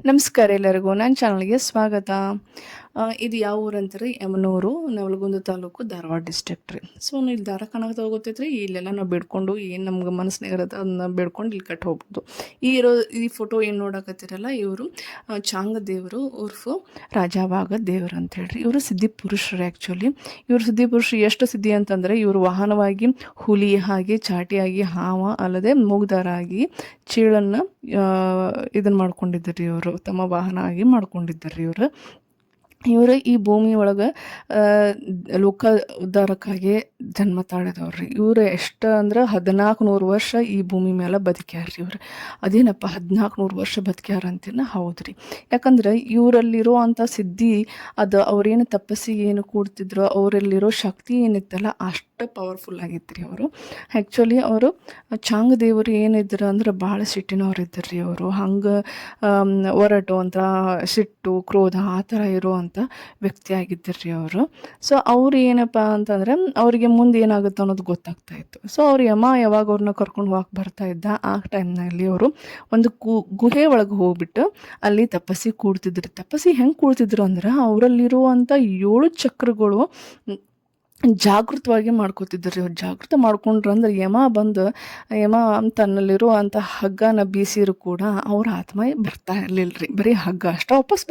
ನಮಸ್ಕಾರ ಎಲ್ಲರಿಗೂ. ನನ್ನ ಚಾನಲ್ಗೆ ಸ್ವಾಗತ. ಇದು ಯಾವ ಊರು ಅಂತಾರೆ? ಯಮನೂರು, ನವಲಗುಂದ ತಾಲೂಕು, ಧಾರವಾಡ ಡಿಸ್ಟ್ರಿಕ್ಟ್ ರೀ. ಸೊ ಇಲ್ಲಿ ದಾರ ಕಾಣಕ್ಕೆ ರೀ ಇಲ್ಲೆಲ್ಲ ನಾವು ಬೇಡ್ಕೊಂಡು, ಏನು ನಮ್ಗೆ ಮನಸ್ಸಿನಾಗ ಇರುತ್ತೆ ಅದನ್ನ ಬೇಡ್ಕೊಂಡು ಇಲ್ಲಿ ಕಟ್ಟಿ ಹೋಗ್ಬೋದು. ಈ ಇರೋ, ಈ ಫೋಟೋ ಏನು ನೋಡಕತ್ತಿರಲ್ಲ, ಇವರು ಚಾಂಗ ದೇವರು, ಉರ್ಫು ರಾಜಾವಾಗ ದೇವರು ಅಂತ ಹೇಳ್ರಿ. ಇವರು ಸಿದ್ಧಿ ಪುರುಷರು ಆ್ಯಕ್ಚುಲಿ ಇವರು ಸಿದ್ಧಿ ಪುರುಷರು ಎಷ್ಟು ಸಿದ್ಧಿ ಅಂತಂದರೆ, ಇವರು ವಾಹನವಾಗಿ ಹುಲಿ ಹಾಗೆ ಚಾಟಿಯಾಗಿ ಹಾವ ಅಲ್ಲದೆ ಮೂಗ್ದಾರ ಆಗಿ, ಚೀಳನ್ನು ಇದನ್ನು ಮಾಡ್ಕೊಂಡಿದ್ದಾರೆ ಇವರು. ತಮ್ಮ ವಾಹನ ಆಗಿ ಮಾಡ್ಕೊಂಡಿದ್ದಾರೆ ಇವರು. ಇವರು ಈ ಭೂಮಿ ಒಳಗೆ ಲೋಕ ಉದ್ಧಾರಕ್ಕಾಗಿ ಜನ್ಮ ತಾಳಿದವ್ರಿ ಇವ್ರು ಎಷ್ಟು ಅಂದ್ರೆ ಹದಿನಾಲ್ಕು ನೂರು ವರ್ಷ ಈ ಭೂಮಿ ಮೇಲೆ ಬದುಕ್ಯಾರ್ರಿ ಇವ್ರು. ಅದೇನಪ್ಪ ಹದಿನಾಲ್ಕು ನೂರು ವರ್ಷ ಬದುಕ್ಯಾರ ಅಂತೀನ? ಹೌದ್ರಿ. ಯಾಕಂದ್ರೆ ಇವರಲ್ಲಿರೋ ಅಂಥ ಸಿದ್ಧಿ, ಅದು ಅವ್ರೇನು ತಪಸ್ಸಿ ಏನು ಕೂಡ್ತಿದ್ರು, ಅವರಲ್ಲಿರೋ ಶಕ್ತಿ ಏನಿತ್ತಲ್ಲ, ಅಷ್ಟು ಪವರ್ಫುಲ್ ಆಗಿತ್ತು ರೀ ಅವರು. ಆ್ಯಕ್ಚುಲಿ ಅವರು ಚಾಂಗ್ ದೇವರು ಏನಿದ್ರು ಅಂದ್ರೆ ಭಾಳ ಸಿಟ್ಟಿನವ್ರು ಇದ್ದರು ರೀ ಅವರು. ಹಂಗೆ ಒರಟು ಅಂತ, ಸಿಟ್ಟು, ಕ್ರೋಧ, ಆ ಥರ ಇರುವಂಥ ವ್ಯಕ್ತಿ ಆಗಿದ್ದರು ರೀ ಅವರು. ಸೊ ಅವ್ರು ಏನಪ್ಪ ಅಂತಂದ್ರೆ, ಅವರಿಗೆ ಮುಂದೆ ಏನಾಗುತ್ತೆ ಅನ್ನೋದು ಗೊತ್ತಾಗ್ತಾ ಇತ್ತು. ಸೊ ಅವ್ರ ಯಮ ಯಾವಾಗ ಅವ್ರನ್ನ ಕರ್ಕೊಂಡು ಹೋಗಕ್ಕೆ ಬರ್ತಾ ಇದ್ದ, ಆ ಟೈಮ್ನಲ್ಲಿ ಅವರು ಒಂದು ಕು ಗುಹೆ ಒಳಗೆ ಹೋಗ್ಬಿಟ್ಟು ಅಲ್ಲಿ ತಪಸ್ಸಿ ಕೂಡ್ತಿದ್ರು. ತಪಸ್ಸಿ ಹೆಂಗೆ ಕೂಡ್ತಿದ್ರು ಅಂದ್ರೆ ಅವರಲ್ಲಿರುವಂಥ ಏಳು ಚಕ್ರಗಳು ಜಾಗೃತವಾಗಿ ಮಾಡ್ಕೋತಿದ್ರು. ಅವ್ರು ಜಾಗೃತ ಮಾಡ್ಕೊಂಡ್ರು ಅಂದ್ರೆ, ಯಮ ಬಂದು, ಯಮ ತನ್ನಲ್ಲಿರುವಂಥ ಹಗ್ಗನ ಬೀಸಿರು ಕೂಡ ಅವ್ರ ಆತ್ಮ ಬರ್ತಾ ಇರಲಿಲ್ಲ ರೀ ಬರೀ ಹಗ್ಗ ಅಷ್ಟೇ, ವಾಪಸ್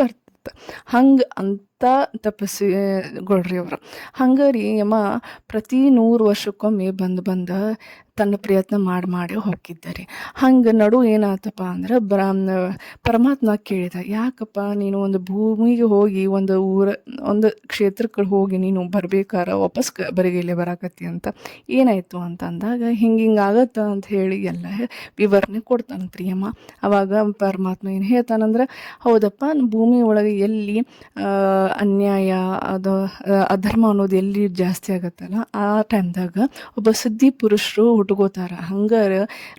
ಬರ್ತಿತ್ತು ಹಂಗೆ ಅಂತ ತಪಸ್ಸಿಗಳ್ರಿ ಅವರು. ಹಂಗೆ ರೀ ಯಮ ಪ್ರತಿ ನೂರು ವರ್ಷಕ್ಕೊಮ್ಮೆ ಬಂದು ಬಂದು ತನ್ನ ಪ್ರಯತ್ನ ಮಾಡಿ ಮಾಡಿ ಹೋಗಿದ್ದಾರೆ ಹಂಗೆ ನಡು ಏನಾತಪ್ಪ ಅಂದ್ರೆ ಬ್ರಾಹ್ಮಣ, ಪರಮಾತ್ಮ ಕೇಳಿದ, ಯಾಕಪ್ಪ ನೀನು ಒಂದು ಭೂಮಿಗೆ ಹೋಗಿ ಒಂದು ಊರ, ಒಂದು ಕ್ಷೇತ್ರಕ್ಕೆ ಹೋಗಿ ನೀನು ಬರ್ಬೇಕಾರ, ವಾಪಸ್ ಕ ಬರಿಗೈಲೆ ಬರಾಕತ್ತಿ ಅಂತ. ಏನಾಯಿತು ಅಂತ ಅಂದಾಗ ಹಿಂಗೆ ಹಿಂಗೆ ಆಗತ್ತ ಅಂತ ಹೇಳಿ ಎಲ್ಲ ವಿವರಣೆ ಕೊಡ್ತಾನೆ ಪ್ರಿಯಮ್ಮ. ಅವಾಗ ಪರಮಾತ್ಮ ಏನು ಹೇಳ್ತಾನಂದ್ರೆ, ಹೌದಪ್ಪ, ಭೂಮಿ ಒಳಗೆ ಎಲ್ಲಿ ಅನ್ಯಾಯ, ಅದು ಅಧರ್ಮ ಅನ್ನೋದು ಎಲ್ಲಿ ಜಾಸ್ತಿ ಆಗತ್ತಲ್ಲ, ಆ ಟೈಮ್ದಾಗ ಒಬ್ಬ ಸುದ್ದಿ ಪುರುಷರು ಹುಟ್ಕೋತಾರ. ಹಂಗಾರೆ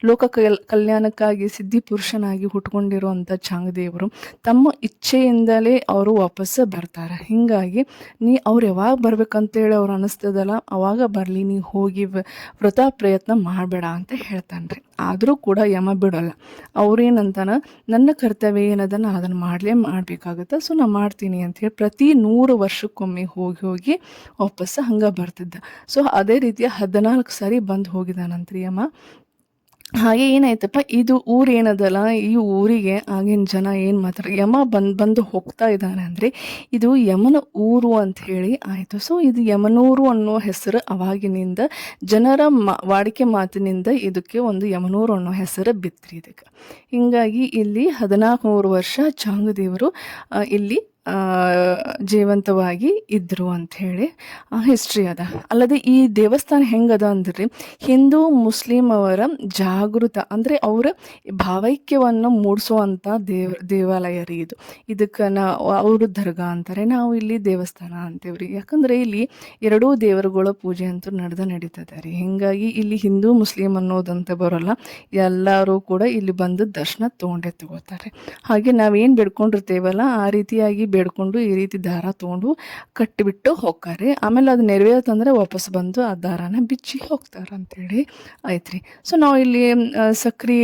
ಲೋಕ ಕಲ್ ಕಲ್ಯಾಣಕ್ಕಾಗಿ ಸಿದ್ಧಿ ಪುರುಷನಾಗಿ ಹುಟ್ಕೊಂಡಿರುವಂಥ ಚಾಂಗದೇವರು ತಮ್ಮ ಇಚ್ಛೆಯಿಂದಲೇ ಅವರು ವಾಪಸ್ ಬರ್ತಾರೆ. ಹಿಂಗಾಗಿ ನೀ ಅವ್ರು ಯಾವಾಗ ಬರ್ಬೇಕಂತೇಳಿ ಅವ್ರು ಅನ್ನಿಸ್ತದಲ್ಲ ಅವಾಗ ಬರಲಿ, ನೀ ಹೋಗಿ ವ್ರತ ಪ್ರಯತ್ನ ಮಾಡಬೇಡ ಅಂತ ಹೇಳ್ತಾನೆ ರೀ ಆದರೂ ಕೂಡ ಯಮ ಬಿಡೋಲ್ಲ. ಅವ್ರೇನಂತಾನ, ನನ್ನ ಕರ್ತವ್ಯ ಏನದ ನಾ ಅದನ್ನು ಮಾಡಲೇ ಮಾಡಬೇಕಾಗತ್ತೆ, ಸೊ ನಾನು ಮಾಡ್ತೀನಿ ಅಂಥೇಳಿ ಪ್ರತಿ ನೂರು ವರ್ಷಕ್ಕೊಮ್ಮೆ ಹೋಗಿ ಹೋಗಿ ವಾಪಸ್ಸು ಹಂಗೆ ಬರ್ತಿದ್ದ. ಸೊ ಅದೇ ರೀತಿಯ ಹದಿನಾಲ್ಕು ಸಾರಿ ಬಂದು ಹೋಗಿದ್ದಾನಂತ್ರಿ ಯಮ ಹಾಗೆ ಏನಾಯ್ತಪ್ಪ, ಇದು ಊರೇನದಲ್ಲ ಈ ಊರಿಗೆ ಆಗಿನ ಜನ ಏನು ಮಾತಾಡ ಯಮ ಬಂದು ಬಂದು ಹೋಗ್ತಾ ಇದ್ದಾನೆ ಅಂದರೆ ಇದು ಯಮನ ಊರು ಅಂತ ಹೇಳಿ ಆಯಿತು. ಸೊ ಇದು ಯಮನೂರು ಅನ್ನೋ ಹೆಸರು ಅವಾಗಿನಿಂದ ಜನರ ಮಾ, ವಾಡಿಕೆ ಮಾತಿನಿಂದ ಇದಕ್ಕೆ ಒಂದು ಯಮನೂರು ಅನ್ನೋ ಹೆಸರು ಬಿತ್ತರಿ ಇದಕ್ಕೆ. ಹಿಂಗಾಗಿ ಇಲ್ಲಿ ಹದಿನಾಲ್ಕು ನೂರು ವರ್ಷ ಚಾಂಗದೇವರು ಇಲ್ಲಿ ಜೀವಂತವಾಗಿ ಇದ್ದರು ಅಂಥೇಳಿ ಹಿಸ್ಟ್ರಿ ಅದ. ಅಲ್ಲದೆ ಈ ದೇವಸ್ಥಾನ ಹೆಂಗದ ಅಂದ್ರೆ, ಹಿಂದೂ ಮುಸ್ಲಿಂ ಅವರ ಜಾಗೃತ, ಅಂದರೆ ಅವರ ಭಾವೈಕ್ಯವನ್ನು ಮೂಡಿಸುವಂಥ ದೇವ, ದೇವಾಲಯ ರೀ ಇದು. ಇದಕ್ಕೆ ನಾ, ಅವರು ದರ್ಗಾ ಅಂತಾರೆ, ನಾವು ಇಲ್ಲಿ ದೇವಸ್ಥಾನ ಅಂತೇವ್ರಿ ಯಾಕಂದರೆ ಇಲ್ಲಿ ಎರಡೂ ದೇವರುಗಳ ಪೂಜೆ ಅಂತೂ ನಡೆದ ನಡೀತದೆ ರೀ. ಹಿಂಗಾಗಿ ಇಲ್ಲಿ ಹಿಂದೂ ಮುಸ್ಲಿಂ ಅನ್ನೋದಂತ ಬರೋಲ್ಲ, ಎಲ್ಲರೂ ಕೂಡ ಇಲ್ಲಿ ಬಂದು ದರ್ಶನ ತಗೊಂಡೆ ತಗೋತಾರೆ. ಹಾಗೆ ನಾವೇನು ಬಿಡ್ಕೊಂಡಿರ್ತೇವಲ್ಲ, ಆ ರೀತಿಯಾಗಿ ಬೇಡ್ಕೊಂಡು ಈ ರೀತಿ ದಾರ ತೊಗೊಂಡು ಕಟ್ಟಿಬಿಟ್ಟು ಹೋಗ್ತಾರೆ. ಆಮೇಲೆ ಅದು ನೆರವೇರ್ತಂದ್ರೆ ವಾಪಸ್ ಬಂದು ಆ ದಾರಾನ ಬಿಚ್ಚಿ ಹೋಗ್ತಾರೆ ಅಂತೇಳಿ ಆಯ್ತು ರೀ ಸೊ ನಾವು ಇಲ್ಲಿ ಸಕ್ರಿ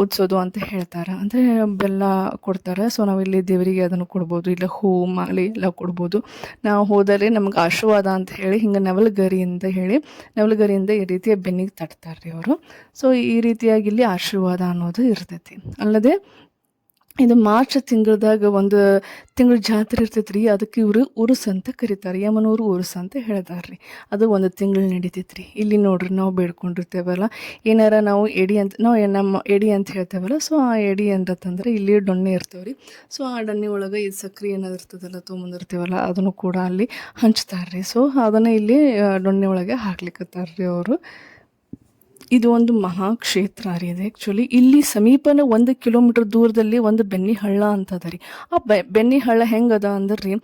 ಓದಿಸೋದು ಅಂತ ಹೇಳ್ತಾರೆ. ಅಂದರೆ ಬೆಲ್ಲ ಕೊಡ್ತಾರೆ. ಸೊ ನಾವು ಇಲ್ಲಿ ದೇವರಿಗೆ ಅದನ್ನು ಕೊಡ್ಬೋದು. ಇಲ್ಲ ಹೂ, ಮಾಲೆ ಎಲ್ಲ ಕೊಡ್ಬೋದು. ನಾವು ಹೋದರೆ ನಮ್ಗೆ ಆಶೀರ್ವಾದ ಅಂತ ಹೇಳಿ, ಹಿಂಗೆ ನವಲಗರಿಯಿಂದ ಹೇಳಿ, ನವಲಗರಿಯಿಂದ ಈ ರೀತಿಯ ಬೆನ್ನಿಗೆ ತಟ್ತಾರೆ ರೀ ಅವರು. ಸೊ ಈ ರೀತಿಯಾಗಿ ಇಲ್ಲಿ ಆಶೀರ್ವಾದ ಅನ್ನೋದು ಇರ್ತೈತಿ. ಅಲ್ಲದೆ ಇದು ಮಾರ್ಚ್ ತಿಂಗಳದಾಗ ಒಂದು ತಿಂಗಳ ಜಾತ್ರೆ ಇರ್ತೈತೆ ರೀ ಅದಕ್ಕೆ ಇವರು ಉರುಸ್ ಅಂತ ಕರೀತಾರೆ. ಯಮನೂರು ಉರುಸ್ ಅಂತ ಹೇಳ್ತಾರೆ ಅದು ಒಂದು ತಿಂಗಳು ನಡೀತೈತೆ ರೀ ಇಲ್ಲಿ ನೋಡ್ರಿ, ನಾವು ಬೇಡ್ಕೊಂಡಿರ್ತೇವಲ್ಲ. ಏನಾರ ನಾವು ಎಡಿ ಅಂತ, ನಾವು ನಮ್ಮ ಎಡಿ ಅಂತ ಹೇಳ್ತೇವಲ್ಲ, ಸೊ ಆ ಎಡಿ ಅಂತಂದ್ರೆ ಇಲ್ಲಿ ಡೊಣ್ಣೆ ಇರ್ತೇವೆ ರೀ ಸೊ ಆ ಡೊಣ್ಣೆ ಒಳಗೆ ಇದು ಸಕ್ರೆ ಏನಾದ್ರು ಇರ್ತದಲ್ಲ, ತೊಗೊಂಬಂದಿರ್ತೇವಲ್ಲ, ಅದನ್ನು ಕೂಡ ಅಲ್ಲಿ ಹಂಚ್ತಾರೆ ರೀ ಸೊ ಅದನ್ನು ಇಲ್ಲಿ ಡೊಣ್ಣೆ ಒಳಗೆ ಹಾಕ್ಲಿಕ್ಕತ್ತಾರೆ ರೀ ಅವರು. ಇದು ಒಂದು ಮಹಾಕ್ಷೇತ್ರ ರೀ ಇದು ಆ್ಯಕ್ಚುಲಿ ಇಲ್ಲಿ ಸಮೀಪನ ಒಂದು ಕಿಲೋಮೀಟರ್ ದೂರದಲ್ಲಿ ಒಂದು ಬೆನ್ನಿ ಹಳ್ಳ ಅದ ರೀ. ಆ ಬೆ ಬೆನ್ನಿ ಹಳ್ಳ ಹೆಂಗದ ಅಂದ್ರೆ ರೀ,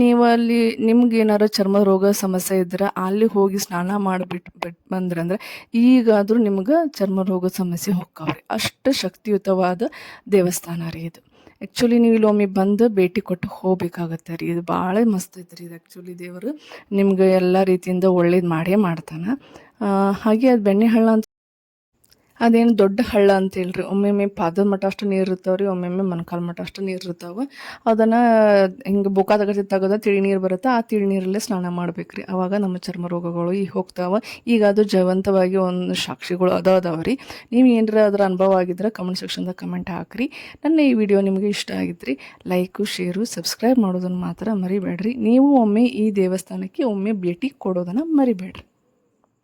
ನೀವು ಅಲ್ಲಿ ನಿಮ್ಗೆ ಏನಾರ ಚರ್ಮ ರೋಗ ಸಮಸ್ಯೆ ಇದ್ರೆ ಅಲ್ಲಿ ಹೋಗಿ ಸ್ನಾನ ಮಾಡಿಬಿಟ್ಟು ಬಿಟ್ಟು ಬಂದ್ರಂದ್ರೆ ಈಗಾದರೂ ನಿಮ್ಗೆ ಚರ್ಮ ರೋಗ ಸಮಸ್ಯೆ ಹೋಗ್ತಾವ್ರಿ. ಅಷ್ಟು ಶಕ್ತಿಯುತವಾದ ದೇವಸ್ಥಾನ ರೀ ಇದು. ಆ್ಯಕ್ಚುಲಿ ನೀವು ಇಲ್ಲೊಮ್ಮೆ ಬಂದು ಭೇಟಿ ಕೊಟ್ಟು ಹೋಗ್ಬೇಕಾಗತ್ತೆ ರೀ. ಇದು ಭಾಳ ಮಸ್ತ್ ಐತೆ ರೀ ಇದು ಆ್ಯಕ್ಚುಲಿ ದೇವರು. ನಿಮ್ಗೆ ಎಲ್ಲ ರೀತಿಯಿಂದ ಒಳ್ಳೇದು ಮಾಡೇ ಮಾಡ್ತಾನೆ. ಹಾಗೆ ಅದು ಬೆಣ್ಣೆಹಳ್ಳ ಅಂತ ಅದೇನು ದೊಡ್ಡ ಹಳ್ಳ ಅಂತ ಹೇಳ್ರಿ ಒಮ್ಮೊಮ್ಮೆ ಪಾದದ ಮಠ ಅಷ್ಟು ನೀರು ಇರ್ತಾವೆ ರೀ ಒಮ್ಮೊಮ್ಮೆ ಮೊಣಕಾಲು ಮಠ ಅಷ್ಟು ನೀರು ಇರ್ತಾವೆ. ಅದನ್ನು ಹಿಂಗೆ ಬುಕ್ಕಾದಾಗ ತೆಗೆದ ತಿಳಿ ನೀರು ಬರುತ್ತೆ, ಆ ತಿಳಿ ನೀರಲ್ಲೇ ಸ್ನಾನ ಮಾಡ್ಬೇಕು ರೀ ಅವಾಗ ನಮ್ಮ ಚರ್ಮ ರೋಗಗಳು ಈಗ ಹೋಗ್ತಾವೆ. ಈಗ ಅದು ಜೀವಂತವಾಗಿ ಒಂದು ಸಾಕ್ಷಿಗಳು ಅದ ರೀ ನೀವು ಏನರ ಅದರ ಅನುಭವ ಆಗಿದ್ರೆ ಕಮೆಂಟ್ ಸೆಕ್ಷನ್ದಾಗ ಕಮೆಂಟ್ ಹಾಕ್ರಿ. ನನ್ನ ಈ ವಿಡಿಯೋ ನಿಮಗೆ ಇಷ್ಟ ಆಗಿದ್ರಿ ಲೈಕು ಶೇರು ಸಬ್ಸ್ಕ್ರೈಬ್ ಮಾಡೋದನ್ನು ಮಾತ್ರ ಮರಿಬೇಡ್ರಿ. ನೀವು ಒಮ್ಮೆ ಈ ದೇವಸ್ಥಾನಕ್ಕೆ ಒಮ್ಮೆ ಭೇಟಿ ಕೊಡೋದನ್ನು ಮರಿಬೇಡ್ರಿ.